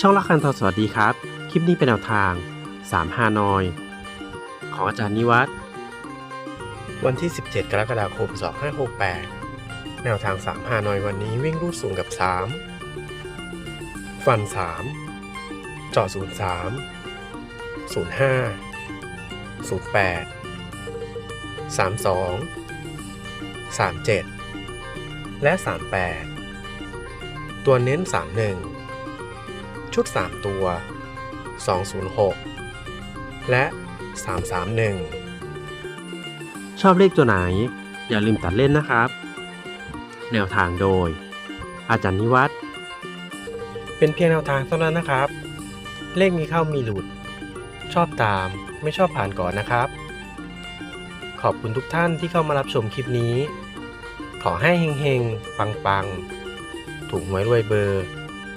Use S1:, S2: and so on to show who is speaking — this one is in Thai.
S1: ช่องละคันทอสวัสดีครับ คลิปนี้เป็นแนวทาง3ฮานอย ของอาจารย์นิวัฒน์วันที่ 17 กรกฎาคม 2568 แนวทาง3ฮานอยวันนี้วิ่งรูดสูงกับ 3 ฟัน 3จาะ03 05 08 32 37 และ 38 ตัวเน้น 31 ชุด 3 ตัว 206 และ 331 ชอบเลขตัวไหน อย่าลืมตัดเล่นนะครับ แนวทางโดย อาจารย์นิวัฒน์เป็นเพียงแนวทางเท่านั้นนะครับ เลขมีเข้ามีหลุด ชอบตามไม่ชอบผ่านก่อนนะครับ ขอบคุณทุกท่านที่เข้ามารับชมคลิปนี้ ขอให้เฮงๆ ปังๆ ถูกหวยรวยเบอร์